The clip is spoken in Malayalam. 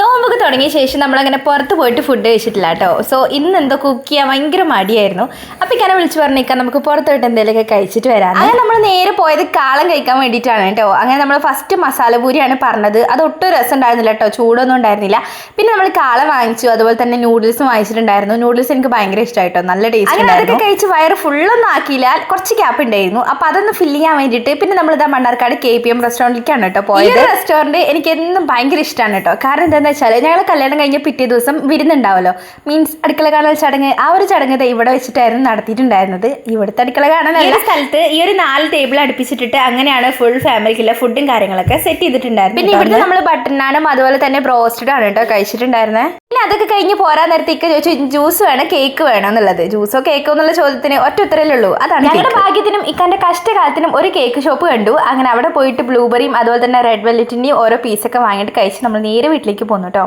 നോമ്പൊക്കെ തുടങ്ങിയ ശേഷം നമ്മളങ്ങനെ പുറത്ത് പോയിട്ട് ഫുഡ് കഴിച്ചിട്ടില്ല കേട്ടോ. സോ ഇന്ന് എന്തോ കുക്ക് ചെയ്യാൻ ഭയങ്കര മടിയായിരുന്നു. അപ്പം ഇങ്ങനെ വിളിച്ചു പറഞ്ഞേക്കാം നമുക്ക് പുറത്ത് പോയിട്ട് എന്തെങ്കിലുമൊക്കെ കഴിച്ചിട്ട് വരാം. അങ്ങനെ നമ്മൾ നേരെ പോയത് കാളം കഴിക്കാൻ വേണ്ടിയിട്ടാണ് കേട്ടോ. അങ്ങനെ നമ്മൾ ഫസ്റ്റ് മസാല പൂരിയാണ് പറഞ്ഞത്. അത് ഒട്ടും രസം ഉണ്ടായിരുന്നില്ല കേട്ടോ. ചൂടൊന്നും ഉണ്ടായിരുന്നില്ല. പിന്നെ നമ്മൾ കാളം വാങ്ങിച്ചു. അതുപോലെ തന്നെ നൂഡിൽസും വാങ്ങിച്ചിട്ടുണ്ടായിരുന്നു. നൂഡിൽസ് എനിക്ക് ഭയങ്കര ഇഷ്ടമായിട്ടോ നല്ല ടേസ്റ്റ് അങ്ങനെ അതൊക്കെ കഴിച്ച് വയറ് ഫുള്ളൊന്നും ആക്കിയില്ല. കുറച്ച് ഗ്യാപ്പ് ഉണ്ടായിരുന്നു. അപ്പോൾ അതൊന്ന് ഫില്ല് ചെയ്യാൻ വേണ്ടിയിട്ട് പിന്നെ നമ്മൾ നമ്മളിതാ മണ്ണാർക്കാട് കെ പി എം റെസ്റ്റോറന്റിലേക്കാണ് കേട്ടോ പോയത്. റെസ്റ്റോറന്റ് എനിക്ക് എന്നും ഭയങ്കര ഇഷ്ടമാണ് കേട്ടോ. കാരണം എന്താണെന്ന് വെച്ചാൽ ഞങ്ങൾ കല്യാണം കഴിഞ്ഞ പിറ്റേ ദിവസം വിരുന്നുണ്ടാവല്ലോ. മീൻസ് അടുക്കള കാണൽ ചടങ്ങ് ആ ഒരു ചടങ്ങ് ഇവിടെ വെച്ചിട്ടായിരുന്നു നടത്തിയിട്ടുണ്ടായിരുന്നത്. ഇവിടുത്തെ അടുക്കള കാണാൻ ഈ സ്ഥലത്ത് ഈ ഒരു നാല് ടേബിൾ അടുപ്പിച്ചിട്ടിട്ട് അങ്ങനെയാണ് ഫുൾ ഫാമിലിക്കുള്ള ഫുഡും കാര്യങ്ങളൊക്കെ സെറ്റ് ചെയ്തിട്ടുണ്ടായിരുന്നു പിന്നെ ഇവിടുത്തെ നമ്മൾ ബട്ടർ നാനും അതുപോലെ തന്നെ ബ്രോസ്റ്റഡും ആണ് കേട്ടോ കഴിച്ചിട്ടുണ്ടായിരുന്നത് പിന്നെ അതൊക്കെ കഴിഞ്ഞ് പോരാൻ നേരത്തെ ചോദിച്ചു ജ്യൂസ് വേണം? കേക്ക് വേണം? എന്നുള്ളത്. ജ്യൂസോ കേക്കോ എന്നുള്ള ചോദ്യത്തിന് ഒറ്റ ഉത്തരല്ലേ ഉള്ളൂ. അതാണ് ഞങ്ങളുടെ ഭാഗ്യത്തിനും ഇക്കാന്റെ കഷ്ടകാലത്തിനും ഒരു കേക്ക് ഷോപ്പ് കണ്ടു. അങ്ങനെ അവിടെ പോയിട്ട് ബ്ലൂബെറിയും അതുപോലെ തന്നെ റെഡ് വെല്ലറ്റിന്റെയും ഓരോ പീസൊക്കെ വാങ്ങിയിട്ട് കഴിച്ച് നമ്മൾ നേരെ വീട്ടിലേക്ക് പോന്നു കേട്ടോ